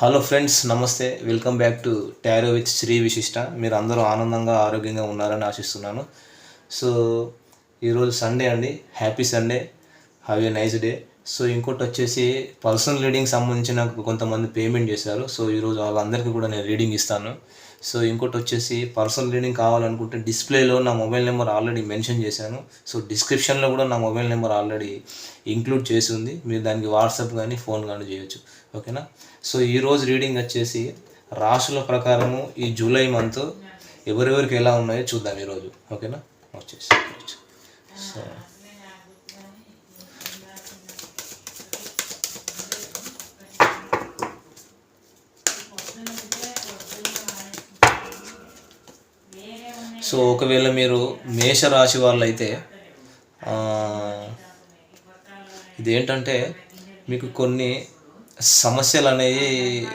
Hello friends నమస్తే. Welcome back to tarot with Shri Vishishta మీరు అందరూ ఆనందంగా ఆరోగ్యంగా ఉన్నారని ఆశిస్తున్నాను. సో ఈరోజు సండే అండి. Happy Sunday have a nice day so ఇంకోటి వచ్చేసి పర్సనల్ రీడింగ్ సంబంధించిన కొంతమంది పేమెంట్ చేశారు. సో ఈరోజు వాళ్ళందరికీ కూడా నేను రీడింగ్ ఇస్తాను. సో ఇంకోటి వచ్చేసి పర్సనల్ రీడింగ్ కావాలనుకుంటే డిస్ప్లేలో నా మొబైల్ నెంబర్ ఆల్రెడీ మెన్షన్ చేశాను. సో డిస్క్రిప్షన్లో కూడా నా మొబైల్ నెంబర్ ఆల్రెడీ ఇంక్లూడ్ చేసి ఉంది. మీరు దానికి వాట్సాప్ కానీ ఫోన్ కానీ చేయొచ్చు. ఓకేనా? సో ఈరోజు రీడింగ్ వచ్చేసి రాశుల ప్రకారము ఈ జూలై మంత్ ఎవరెవరికి ఎలా ఉన్నాయో చూద్దాం ఈరోజు ఓకేనా? వచ్చేసి. సో సో ఒకవేళ మీరు మేషరాశి వాళ్ళు అయితే ఇదేంటంటే మీకు కొన్ని సమస్యలు అనేవి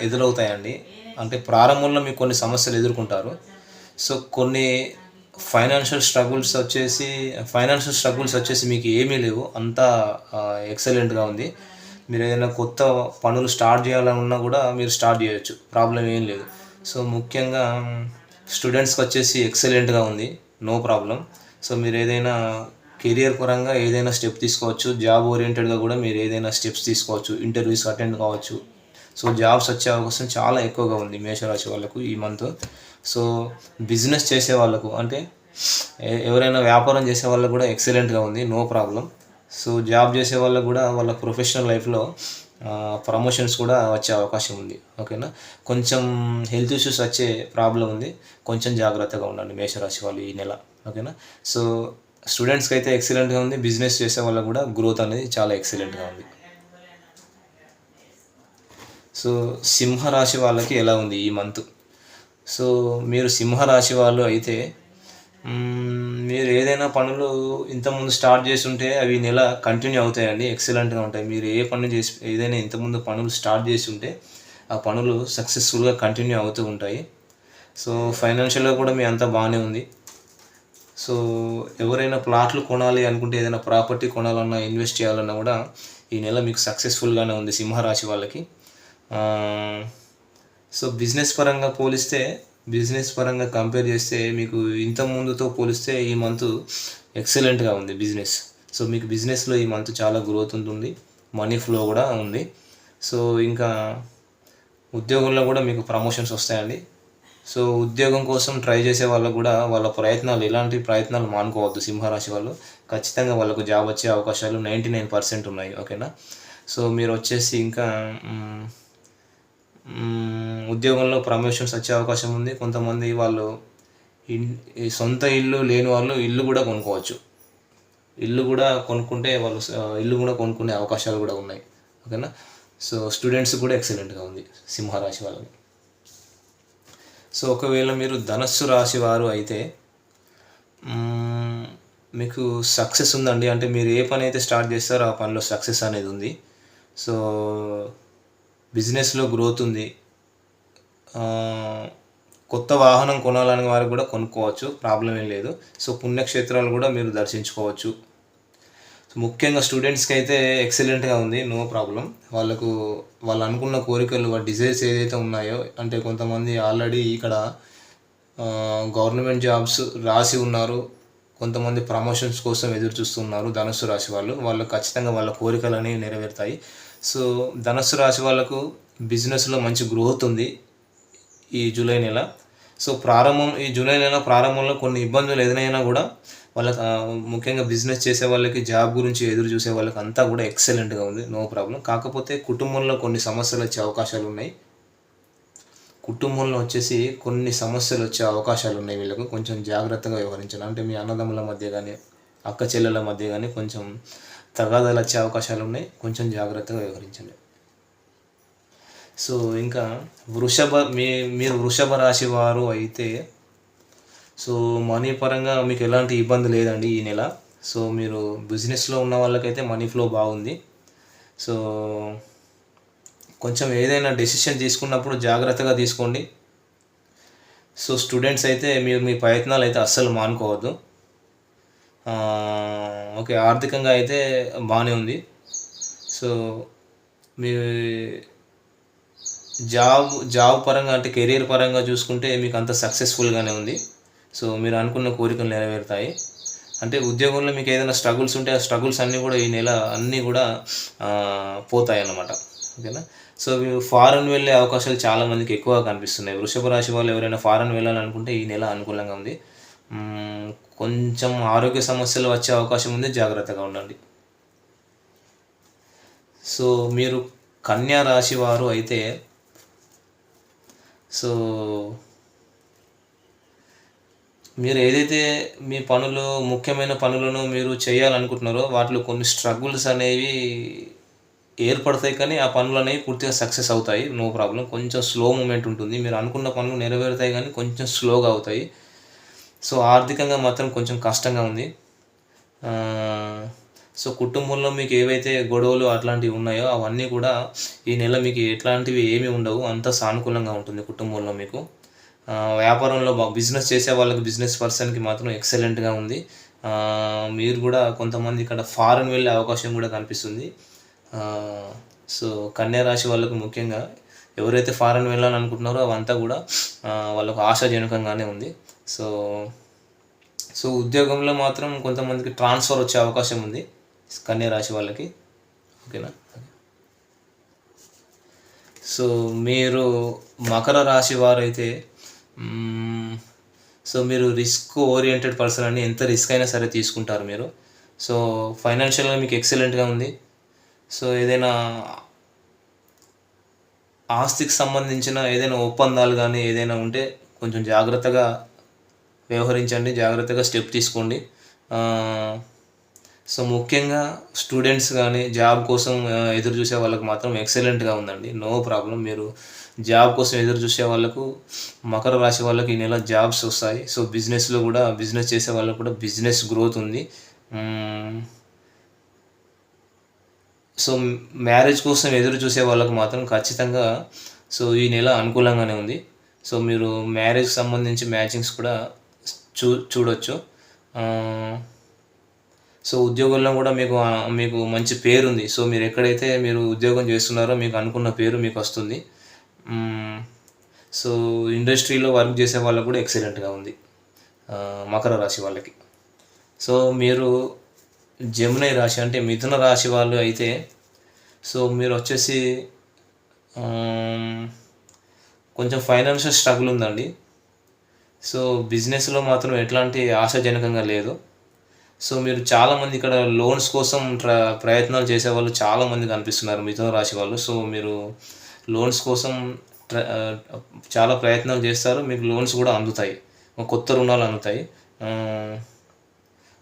ఎదురవుతాయండి. అంటే ప్రారంభంలో మీకు కొన్ని సమస్యలు ఎదుర్కొంటారు. సో కొన్ని ఫైనాన్షియల్ స్ట్రగుల్స్ వచ్చేసి ఫైనాన్షియల్ స్ట్రగుల్స్ వచ్చేసి మీకు ఏమీ లేవు. అంతా ఎక్సలెంట్గా ఉంది. మీరు ఏదైనా కొత్త పనులు స్టార్ట్ చేయాలన్నా కూడా మీరు స్టార్ట్ చేయొచ్చు. ప్రాబ్లం ఏం లేదు. సో ముఖ్యంగా స్టూడెంట్స్కి వచ్చేసి ఎక్సలెంట్గా ఉంది. No problem. సో మీరు ఏదైనా కెరియర్ పరంగా ఏదైనా స్టెప్ తీసుకోవచ్చు. జాబ్ ఓరియంటెడ్గా కూడా మీరు ఏదైనా స్టెప్స్ తీసుకోవచ్చు. ఇంటర్వ్యూస్ అటెండ్ కావచ్చు. సో జాబ్స్ వచ్చే అవకాశం చాలా ఎక్కువగా ఉంది మేషరాశి వాళ్ళకు ఈ మంత్. సో బిజినెస్ చేసే వాళ్ళకు అంటే ఎవరైనా వ్యాపారం చేసే వాళ్ళకు కూడా ఎక్సలెంట్గా ఉంది. No problem. సో జాబ్ చేసే వాళ్ళకు కూడా వాళ్ళ ప్రొఫెషనల్ లైఫ్లో ప్రమోషన్స్ కూడా వచ్చే అవకాశం ఉంది. ఓకేనా కొంచెం హెల్త్ ఇష్యూస్ వచ్చే ప్రాబ్లం ఉంది. కొంచెం జాగ్రత్తగా ఉండండి మేషరాశి వాళ్ళు ఈ నెల. ఓకేనా సో స్టూడెంట్స్కి అయితే ఎక్సలెంట్గా ఉంది. బిజినెస్ చేసే వాళ్ళకు కూడా గ్రోత్ అనేది చాలా ఎక్సలెంట్గా ఉంది. సో సింహరాశి వాళ్ళకి ఎలా ఉంది ఈ మంత్ సో మీరు సింహరాశి వాళ్ళు అయితే మీరు ఏదైనా పనులు ఇంతకుముందు స్టార్ట్ చేస్తుంటే అవి నెల కంటిన్యూ అవుతాయండి ఎక్సలెంట్గా ఉంటాయి. మీరు ఏ పని చేసి ఏదైనా ఇంతకుముందు పనులు స్టార్ట్ చేసి ఉంటే ఆ పనులు సక్సెస్ఫుల్గా కంటిన్యూ అవుతూ ఉంటాయి. సో ఫైనాన్షియల్గా కూడా మీ అంతా బాగానే ఉంది. సో ఎవరైనా ప్లాట్లు కొనాలి అనుకుంటే ఏదైనా ప్రాపర్టీ కొనాలన్నా ఇన్వెస్ట్ చేయాలన్నా కూడా ఈ నెల మీకు సక్సెస్ఫుల్గానే ఉంది సింహరాశి వాళ్ళకి. సో బిజినెస్ పరంగా పోలిస్తే బిజినెస్ పరంగా కంపేర్ చేస్తే మీకు ఇంత ముందుతో పోలిస్తే ఈ మంత్ ఎక్సలెంట్గా ఉంది బిజినెస్. సో మీకు బిజినెస్లో ఈ మంత్ చాలా గ్రోత్ ఉంటుంది మనీ ఫ్లో కూడా ఉంది. సో ఇంకా ఉద్యోగంలో కూడా మీకు ప్రమోషన్స్ వస్తాయండి. సో ఉద్యోగం కోసం ట్రై చేసే వాళ్ళకు కూడా వాళ్ళ ప్రయత్నాలు ఎలాంటి ప్రయత్నాలు మానుకోవద్దు సింహరాశి వాళ్ళు. ఖచ్చితంగా వాళ్ళకు జాబ్ వచ్చే అవకాశాలు నైంటీ నైన్ పర్సెంట్ ఉన్నాయి ఓకేనా? సో మీరు వచ్చేసి ఇంకా ఉద్యోగంలో ప్రమోషన్స్ వచ్చే అవకాశం ఉంది. కొంతమంది వాళ్ళు ఈ సొంత ఇల్లు లేని వాళ్ళు ఇల్లు కూడా కొనుక్కోవచ్చు. ఇల్లు కూడా కొనుక్కుంటే వాళ్ళు ఇల్లు కూడా కొనుక్కునే అవకాశాలు కూడా ఉన్నాయి. ఓకేనా? సో స్టూడెంట్స్ కూడా ఎక్సలెంట్గా ఉంది సింహరాశి వాళ్ళకి. సో ఒకవేళ మీరు ధనస్సు రాశి వారు అయితే మీకు సక్సెస్ ఉందండి. అంటే మీరు ఏ పని అయితే స్టార్ట్ చేస్తారో ఆ పనిలో సక్సెస్ అనేది ఉంది. సో బిజినెస్లో గ్రోత్ ఉంది. కొత్త వాహనం కొనాలని వారు కూడా కొనుక్కోవచ్చు. ప్రాబ్లం ఏం లేదు. సో పుణ్యక్షేత్రాలు కూడా మీరు దర్శించుకోవచ్చు. సో ముఖ్యంగా స్టూడెంట్స్కి అయితే ఎక్సలెంట్గా ఉంది. No problem. వాళ్ళకు వాళ్ళు అనుకున్న కోరికలు వాళ్ళ డిజైర్స్ ఏదైతే ఉన్నాయో అంటే కొంతమంది ఆల్రెడీ ఇక్కడ గవర్నమెంట్ జాబ్స్ రాసి ఉన్నారు. కొంతమంది ప్రమోషన్స్ కోసం ఎదురు చూస్తున్నారు ధనుస్సు రాశి వాళ్ళు. వాళ్ళు ఖచ్చితంగా వాళ్ళ కోరికలు అనేవి నెరవేరుతాయి. సో ధనస్సు రాశి వాళ్ళకు బిజినెస్లో మంచి గ్రోత్ ఉంది ఈ జూలై నెల. సో ప్రారంభం ఈ జూలై నెల ప్రారంభంలో కొన్ని ఇబ్బందులు ఎదురైనా కూడా వాళ్ళకి ముఖ్యంగా బిజినెస్ చేసే వాళ్ళకి జాబ్ గురించి ఎదురు చూసే వాళ్ళకి అంతా కూడా ఎక్సలెంట్గా ఉంది. No problem. కాకపోతే కుటుంబంలో కొన్ని సమస్యలు వచ్చే అవకాశాలు ఉన్నాయి. కుటుంబంలో వచ్చేసి కొన్ని సమస్యలు వచ్చే అవకాశాలు ఉన్నాయి వీళ్ళకు. కొంచెం జాగ్రత్తగా వ్యవహరించాలి. అంటే మీ అన్నదమ్ముల మధ్య కానీ అక్క చెల్లెల మధ్య కానీ కొంచెం తగాదాలు వచ్చే అవకాశాలు ఉన్నాయి కొంచెం జాగ్రత్తగా వ్యవహరించండి. సో ఇంకా వృషభ మీ మీరు వృషభ రాశి వారు అయితే సో మనీ పరంగా మీకు ఎలాంటి ఇబ్బంది లేదండి ఈ నెల. సో మీరు బిజినెస్లో ఉన్న వాళ్ళకైతే మనీ ఫ్లో బాగుంది. సో కొంచెం ఏదైనా డెసిషన్ తీసుకున్నప్పుడు జాగ్రత్తగా తీసుకోండి. సో స్టూడెంట్స్ అయితే మీరు మీ ప్రయత్నాలు అయితే అస్సలు మానుకోవద్దు. ఓకే ఆర్థికంగా అయితే బాగానే ఉంది. సో మీ జాబ్ జాబ్ పరంగా అంటే కెరీర్ పరంగా చూసుకుంటే మీకు అంత సక్సెస్ఫుల్గానే ఉంది. సో మీరు అనుకున్న కోరికలు నెరవేరుతాయి. అంటే ఉద్యోగంలో మీకు ఏదైనా స్ట్రగుల్స్ ఉంటే ఆ స్ట్రగుల్స్ అన్నీ కూడా ఈ నెల అన్నీ కూడా పోతాయి అన్నమాట ఓకేనా? సో మీరు ఫారెన్ వెళ్ళే అవకాశాలు చాలా మందికి ఎక్కువ కనిపిస్తున్నాయి. వృషభ రాశి వాళ్ళు ఎవరైనా ఫారెన్ వెళ్ళాలనుకుంటే ఈ నెల అనుకూలంగా ఉంది. కొంచెం ఆరోగ్య సమస్యలు వచ్చే అవకాశం ఉంది జాగ్రత్తగా ఉండండి. సో మీరు కన్యా రాశి వారు అయితే సో మీరు ఏదైతే మీ పనులు ముఖ్యమైన పనులను మీరు చేయాలనుకుంటున్నారో వాటిలో కొన్ని స్ట్రగుల్స్ అనేవి ఏర్పడతాయి కానీ ఆ పనులు అనేవి పూర్తిగా సక్సెస్ అవుతాయి. No problem. కొంచెం స్లో మూమెంట్ ఉంటుంది. మీరు అనుకున్న పనులు నెరవేరుతాయి కానీ కొంచెం స్లోగా అవుతాయి. సో ఆర్థికంగా మాత్రం కొంచెం కష్టంగా ఉంది. సో కుటుంబంలో మీకు ఏవైతే గొడవలు అట్లాంటివి ఉన్నాయో అవన్నీ కూడా ఈ నెల మీకు ఎట్లాంటివి ఏమీ ఉండవు. అంతా సానుకూలంగా ఉంటుంది కుటుంబంలో మీకు. వ్యాపారంలో బిజినెస్ చేసే వాళ్ళకి బిజినెస్ పర్సన్కి మాత్రం ఎక్సలెంట్గా ఉంది. మీరు కూడా కొంతమంది ఇక్కడ ఫారెన్ వెళ్ళే అవకాశం కూడా కనిపిస్తుంది. సో కన్యా రాశి వాళ్ళకు ముఖ్యంగా ఎవరైతే ఫారెన్ వెళ్ళాలనుకుంటున్నారో అవంతా కూడా వాళ్ళకు ఆశాజనకంగానే ఉంది. సో సో ఉద్యోగంలో మాత్రం కొంతమందికి ట్రాన్స్ఫర్ వచ్చే అవకాశం ఉంది. కన్యా రాశి వాళ్ళకి. ఓకేనా? సో మీరు మకర రాశి వారైతే సో మీరు రిస్క్ ఓరియంటెడ్ పర్సన్ అని ఎంత రిస్క్ అయినా సరే తీసుకుంటారు మీరు. సో ఫైనాన్షియల్గా మీకు ఎక్సలెంట్గా ఉంది. సో ఏదైనా ఆస్తికి సంబంధించిన ఏదైనా ఒప్పందాలు కానీ ఏదైనా ఉంటే కొంచెం జాగ్రత్తగా వ్యవహరించండి జాగ్రత్తగా స్టెప్ తీసుకోండి. సో ముఖ్యంగా స్టూడెంట్స్ కానీ జాబ్ కోసం ఎదురు చూసే వాళ్ళకి మాత్రం ఎక్సలెంట్గా ఉందండి. No problem. మీరు జాబ్ కోసం ఎదురు చూసే వాళ్ళకు మకర రాశి వాళ్ళకి ఈ నెల జాబ్స్ వస్తాయి. సో బిజినెస్లో కూడా బిజినెస్ చేసే వాళ్ళకు కూడా బిజినెస్ గ్రోత్ ఉంది. సో మ్యారేజ్ కోసం ఎదురు చూసే వాళ్ళకు మాత్రం ఖచ్చితంగా సో ఈ నెల అనుకూలంగానే ఉంది. సో మీరు మ్యారేజ్కి సంబంధించి మ్యాచింగ్స్ కూడా చూ చూడొచ్చు. సో ఉద్యోగంలో కూడా మీకు మీకు మంచి పేరు ఉంది సో మీరు ఎక్కడైతే మీరు ఉద్యోగం చేస్తున్నారో మీకు అనుకున్న పేరు మీకు వస్తుంది. సో ఇండస్ట్రీలో వర్క్ చేసే వాళ్ళకు కూడా ఎక్సలెంట్గా ఉంది. మకర రాశి వాళ్ళకి. సో మీరు జమునై రాశి అంటే మిథున రాశి వాళ్ళు అయితే సో మీరు వచ్చేసి కొంచెం ఫైనాన్షియల్ స్ట్రగుల్ ఉందండి. సో బిజినెస్లో మాత్రం ఎట్లాంటి ఆశాజనకంగా లేదు. సో మీరు చాలామంది ఇక్కడ లోన్స్ కోసం ట్ర ప్రయత్నాలు చేసే వాళ్ళు చాలామంది కనిపిస్తున్నారు మిథున రాశి వాళ్ళు. సో మీరు లోన్స్ కోసం ట్ర చాలా ప్రయత్నాలు చేస్తారు. మీకు లోన్స్ కూడా అందుతాయి. కొత్త రుణాలు అందుతాయి.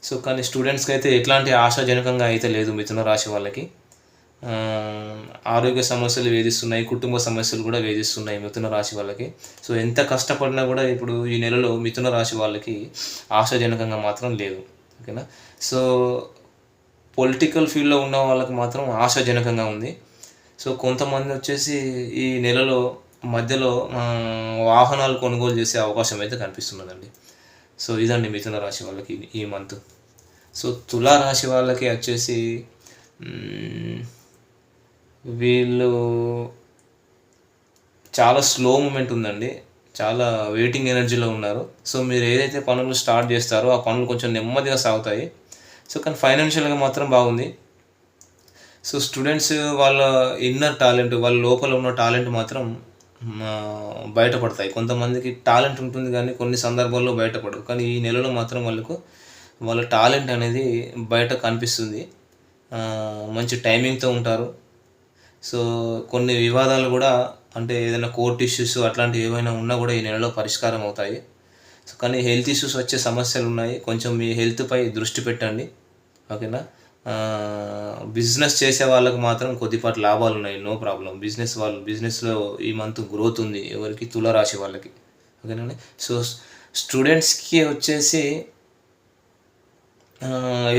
సో కానీ స్టూడెంట్స్కి అయితే ఎట్లాంటి ఆశాజనకంగా అయితే లేదు మిథున రాశి వాళ్ళకి. ఆరోగ్య సమస్యలు వేధిస్తున్నాయి కుటుంబ సమస్యలు కూడా వేధిస్తున్నాయి మిథున రాశి వాళ్ళకి. సో ఎంత కష్టపడినా కూడా ఇప్పుడు ఈ నెలలో మిథున రాశి వాళ్ళకి ఆశాజనకంగా మాత్రం లేదు. ఓకేనా? సో పొలిటికల్ ఫీల్డ్లో ఉన్న వాళ్ళకి మాత్రం ఆశాజనకంగా ఉంది. సో కొంతమంది వచ్చేసి ఈ నెలలో మధ్యలో వాహనాలు కొనుగోలు చేసే అవకాశం అయితే కనిపిస్తున్నదండి. సో ఇదండి మిథున రాశి వాళ్ళకి ఈ మంత్ సో తులా రాశి వాళ్ళకి వచ్చేసి వీళ్ళు చాలా స్లో మూమెంట్ ఉందండి. చాలా వెయిటింగ్ ఎనర్జీలో ఉన్నారు. సో మీరు ఏదైతే పనులు స్టార్ట్ చేస్తారో ఆ పనులు కొంచెం నెమ్మదిగా సాగుతాయి. సో కానీ ఫైనాన్షియల్గా మాత్రం బాగుంది. సో స్టూడెంట్స్ వాళ్ళ ఇన్నర్ టాలెంట్ వాళ్ళ లోపల ఉన్న టాలెంట్ మాత్రం బయటపడతాయి. కొంతమందికి టాలెంట్ ఉంటుంది కానీ కొన్ని సందర్భాల్లో బయటపడవు. కానీ ఈ నెలలో మాత్రం వాళ్ళకు వాళ్ళ టాలెంట్ అనేది బయట కనిపిస్తుంది. మంచి టైమింగ్తో ఉంటారు. సో కొన్ని వివాదాలు కూడా అంటే ఏదైనా కోర్ట్ ఇష్యూస్ అట్లాంటివి ఏమైనా ఉన్నా కూడా ఈ నెలలో పరిష్కారం అవుతాయి. సో కానీ హెల్త్ ఇష్యూస్ వచ్చే సమస్యలు ఉన్నాయి. కొంచెం మీ హెల్త్పై దృష్టి పెట్టండి. ఓకేనా? బిజినెస్ చేసే వాళ్ళకి మాత్రం కొద్దిపాటి లాభాలు ఉన్నాయి నో ప్రాబ్లం బిజినెస్ వాళ్ళు బిజినెస్లో ఈ మంత్ గ్రోత్ ఉంది ఎవరికి? తులరాశి వాళ్ళకి. ఓకేనండి సో స్టూడెంట్స్కి వచ్చేసి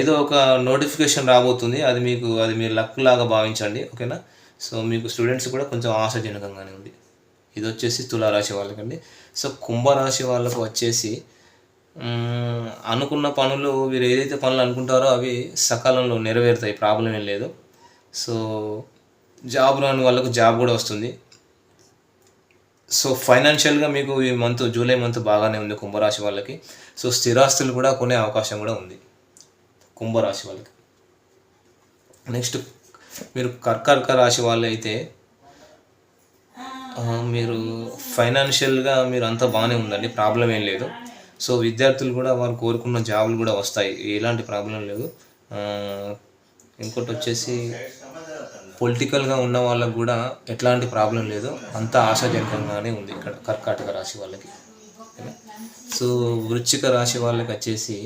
ఏదో ఒక నోటిఫికేషన్ రాబోతుంది. అది మీకు అది మీరు లక్ లాగా భావించండి. ఓకేనా సో మీకు స్టూడెంట్స్ కూడా కొంచెం ఆశాజనకంగానే ఉంది. ఇది వచ్చేసి తులారాశి వాళ్ళకండి. సో కుంభరాశి వాళ్ళకు వచ్చేసి అనుకున్న పనులు మీరు ఏదైతే పనులు అనుకుంటారో అవి సకాలంలో నెరవేరుతాయి ప్రాబ్లం ఏం లేదు. సో జాబ్ రాని వాళ్ళకు జాబ్ కూడా వస్తుంది. సో ఫైనాన్షియల్గా మీకు ఈ మంత్ జూలై మంత్ బాగానే ఉంది కుంభరాశి వాళ్ళకి. సో స్థిరాస్తులు కూడా కొనే అవకాశం కూడా ఉంది కుంభరాశి వాళ్ళకి. నెక్స్ట్ మీరు కర్కర్క రాశి వాళ్ళు అయితే మీరు ఫైనాన్షియల్గా మీరు అంతా బాగానే ఉందండి ప్రాబ్లం ఏం లేదు. సో విద్యార్థులు కూడా వారు కోరుకున్న జాబులు కూడా వస్తాయి. ఎలాంటి ప్రాబ్లం లేదు. ఇంకోటి వచ్చేసి పొలిటికల్గా ఉన్న వాళ్ళకు కూడా ఎట్లాంటి ప్రాబ్లం లేదు. అంతా ఆశాజనకంగానే ఉంది ఇక్కడ కర్కాటక రాశి వాళ్ళకి. సో వృశ్చిక రాశి వాళ్ళకి వచ్చేసి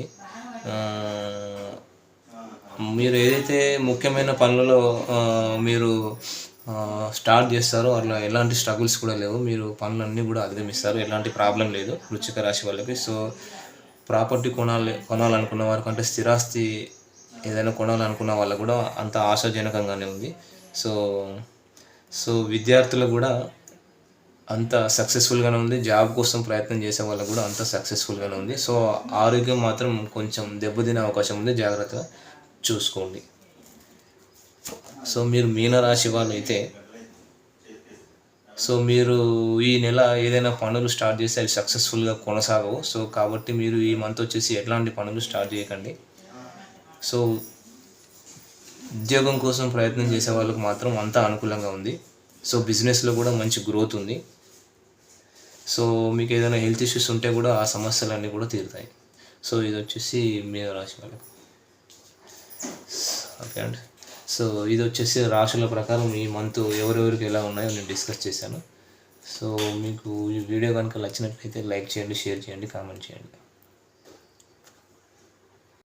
మీరు ఏదైతే ముఖ్యమైన పనులలో మీరు స్టార్ట్ చేస్తారో అట్లా ఎలాంటి స్ట్రగుల్స్ కూడా లేవు. మీరు పనులన్నీ కూడా అధిగమిస్తారు. ఎలాంటి ప్రాబ్లం లేదు వృచ్చిక రాశి వాళ్ళకి. సో ప్రాపర్టీ కొనాలి కొనాలనుకున్న వారికి అంటే స్థిరాస్తి ఏదైనా కొనాలనుకున్న వాళ్ళకు కూడా అంత ఆశాజనకంగానే ఉంది. సో సో విద్యార్థులకు కూడా అంత సక్సెస్ఫుల్గానే ఉంది. జాబ్ కోసం ప్రయత్నం చేసే వాళ్ళకు కూడా అంత సక్సెస్ఫుల్గానే ఉంది. సో ఆరోగ్యం మాత్రం కొంచెం దెబ్బతినే అవకాశం ఉంది. జాగ్రత్తగా చూసుకోండి. సో మీరు మీనరాశి వాళ్ళు అయితే సో మీరు ఈ నెల ఏదైనా పనులు స్టార్ట్ చేస్తే అవి సక్సెస్ఫుల్గా కొనసాగవు. సో కాబట్టి మీరు ఈ మంత్ వచ్చేసి ఎట్లాంటి పనులు స్టార్ట్ చేయకండి. సో ఉద్యోగం కోసం ప్రయత్నం చేసే వాళ్ళకి మాత్రం అంతా అనుకూలంగా ఉంది. సో బిజినెస్లో కూడా మంచి గ్రోత్ ఉంది. సో మీకు ఏదైనా హెల్త్ ఇష్యూస్ ఉంటే కూడా ఆ సమస్యలన్నీ కూడా తీరుతాయి. సో ఇది వచ్చేసి మీద రాశి వాళ్ళకి. ఓకే అండి. సో ఇది వచ్చేసి రాశుల ప్రకారం ఈ మంత్ ఎవరెవరికి ఎలా ఉన్నాయో నేను డిస్కస్ చేశాను. సో మీకు ఈ వీడియో కనుక నచ్చినట్లయితే లైక్ చేయండి షేర్ చేయండి కామెంట్ చేయండి.